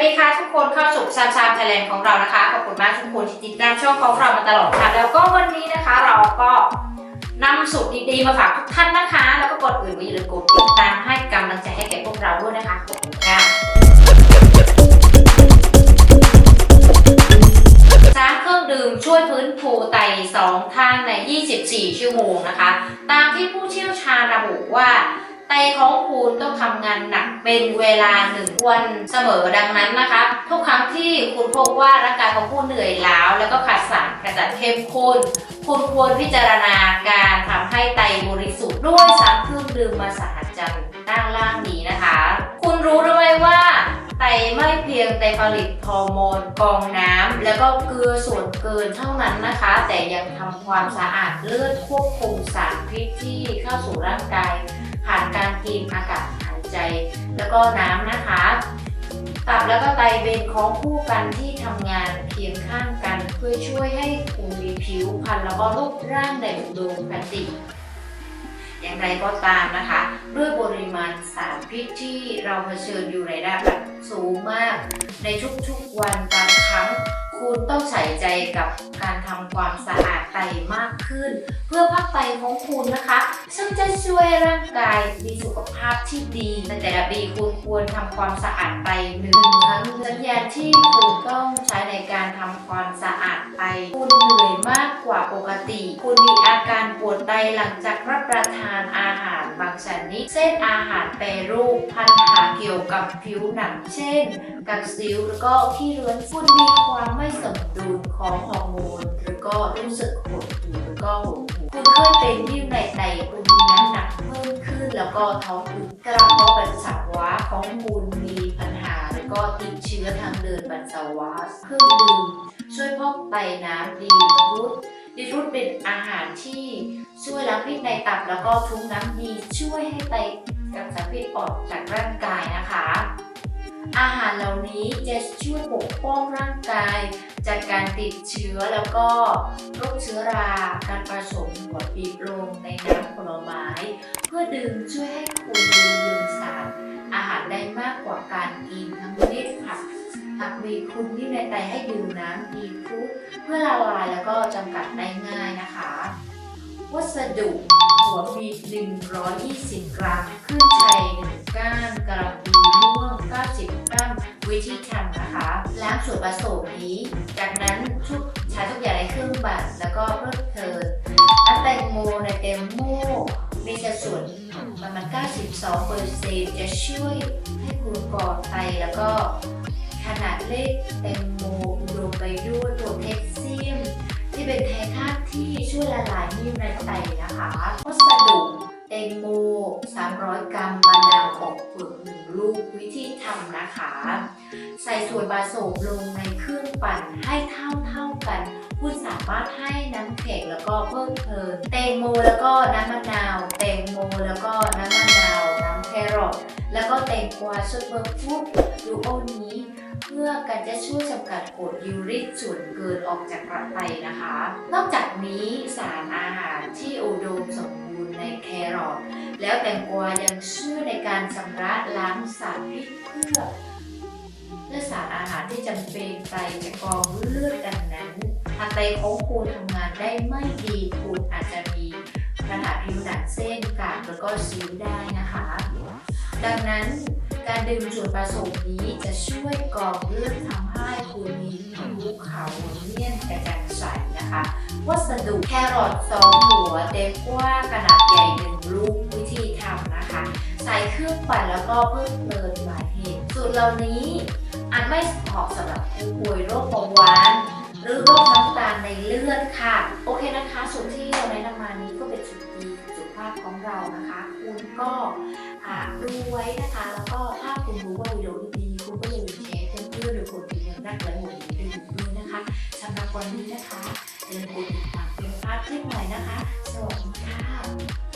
วัสดีค่ะทุกคนเข้าสู่ชามชามไทยแลนด์ของเรานะคะ ขอบคุณมากทุกคนที่ติดตามช่องของเรามาตลอดค่ะ แล้วก็วันนี้นะคะเราก็นำสูตรดีๆมาฝากทุกท่านนะคะ แล้วก็กดอื่นไว้อย่าลืมกดติดตามให้กำลังใจให้แก่พวกเราด้วยนะคะขอบคุณค่ะสามเครื่องดื่มช่วยฟื้นฟูไตสองทางใน 24 ชั่วโมงนะคะ ตามที่ผู้เชี่ยวชาญระบุว่า ไตของคุณต้องทำงานหนักเป็นเวลาหนึ่งวันเสมอดังนั้นนะคะ ทุกครั้งที่คุณพบว่าร่างกายของคุณเหนื่อยล้าแล้วก็ขาดสารกระจัดเข้มข้นคุณควรพิจารณาการทำให้ไตบริสุทธิ์ด้วยสารเครื่องดื่มมาสหัสจันทร์ด้านล่างนี้นะคะ คุณรู้หรือไม่ว่าไตไม่เพียงแต่ผลิตฮอร์โมนกองน้ำแล้วก็เกลือส่วนเกินเท่านั้นนะคะ แต่ยังทำความสะอาดเลือดควบคุมสารพิษที่เข้าสู่ร่างกาย ผ่านการกินอากาศหายใจ แล้วก็น้ำนะคะ ตับแล้วก็ไตเป็นของคู่กันที่ทำงานเคียงข้างกัน เพื่อช่วยให้คุณมีผิวพรรณแล้วก็รูปร่างในอุดมคติอย่างไรก็ตามนะคะ ด้วยปริมาณสารพิษที่เราเผชิญอยู่ในระดับสูงมาก ในทุกๆวันบา คุณต้องใส่ใจกับการทำความสะอาดไตมากขึ้น เพื่อพักไตของคุณนะคะ ซึ่งจะช่วยร่างกายมีสุขภาพที่ดีในแต่ละปีคุณควรทำความสะอาดไตหนึ่งครั้งสัญญาที่คุณต้องใช้ในการทำความสะอาดไตคุณเหนื่อยมากกว่าปกติ คุณมีอาการปวดไตหลังจากรับประทานอาหารบางชนิดเช่นอาหารแปรรูปปัญหาเกับผิวหนังเช่น กัดสิวแล้วก็ขี้เรื้อนคุณมีความไม่สมดุลของฮอร์โมนหรือก็รู้สึกหดหู่หรือก็หดหู่คุณเคยเป็นนิ่วในไตคุณมีน้ำหนักเพิ่มขึ้นแล้วก็ท้องอืดกระเพาะปัสสาวะของคุณมีปัญหาหรือก็ติดเชื้อทางเดินปัสสาวะเครื่องดื่มช่วยพอกไตน้ำดีรูทดีรูทเป็นอาหารที่ช่วยล้างพิษในตับแล้วก็ทุ้งน้ำดีช่วยให้ไต กับสารพิษออกจากร่างกายนะคะ อาหารเหล่านี้จะช่วยปกป้องร่างกาย จากการติดเชื้อแล้วก็โรคเชื้อรา การผสมหัวปีบลงในน้ำผลไม้ เพื่อดื่มช่วยให้คุณดูลืมสารอาหารได้มากกว่าการกินทั้งเม็ดผักหากมีคุณที่ในไตให้ดื่มน้ำดีฟรุตเพื่อละลายแล้วก็จำกัดได้ง่ายนะคะ วัสดุ หัวปี120 กรัมขึ้นชัย1ก้านกระปีม่วง 90 กรัมวิธีทำนะคะล้างส่วนผสมนี้ จากนั้นทุกใช้ทุกอย่างในเครื่องบัดแล้วก็เพลิดเพลินน้ำแตงโมในเต็มโม่มีสัดส่วนประมาณ 92เปอร์เซ็นต์จะช่วยให้คุณกอดไตแล้วก็ขนาดเล็กแตงโมอุดมไปด้วยโพแทสเซียม ช่วยละลายนิ่มในไตนะคะวัสดุแตงโม 300 กรัมมะนาวปอกเปลือกหนึ่งลูกวิธีทำนะคะ ใส่ส่วนผสมลงในเครื่องปั่นให้เท่าเท่ากัน คุณสามารถให้น้ำแข็งแล้วก็เพิ่มเพลินแตงโมแล้วก็น้ำมะนาวแตงโมแล้วก็น้ำมะนาวน้ำแครอทแล้วก็แตงกวาซุปเปอร์ฟู้ดดูโอนี้ เพื่อการจะช่วยจำกัดกรดยูริกส่วนเกินออกจากกระไตนะคะ นอกจากนี้สารอาหารที่อุดมสมบูรณ์ในแครอทแล้วแตงกวายังช่วยในการชำระล้างสารพิษเพื่อและสารอาหารที่จำเป็นไตจะกองเลือดดังนั้นหากไตของคุณทำงานได้ไม่ดีคุณอาจจะมีปัญหาผิวหนังเส้นกากแล้วก็สิวได้นะคะ ดังนั้น การดื่มส่วนผสมนี้จะช่วยกรองเลือดทำให้คุณมีผิวขาวเนียนกระจ่างใสนะคะ วัสดุแครอทสองหัวเต็มกว้าขนาดใหญ่หนึ่งลูกวิธีทำนะคะ ใส่เครื่องปั่นแล้วก็เพิ่มเพลินหลายเหตุสูตรเหล่านี้อาจไม่เหมาะสำหรับผู้ป่วยโรคเบาหวานหรือโรคน้ำตาลในเลือดค่ะ โอเคนะคะสูตรที่เราแนะนำมานี้ก็เป็นสูตรดี เรานะคะ คุณก็ดูไว้นะคะ แล้วก็ถ้าคุณรู้ว่าวิดีโอนี้ดีคุณก็อย่าลืมแชร์เพื่อนๆหรือคนที่ยังรักและห่วงดีอยู่ด้วยนะคะสำหรับวันนี้นะคะอย่าลืมกดติดตามเป็นพาร์ทคลิปใหม่นะคะ สวัสดีค่ะ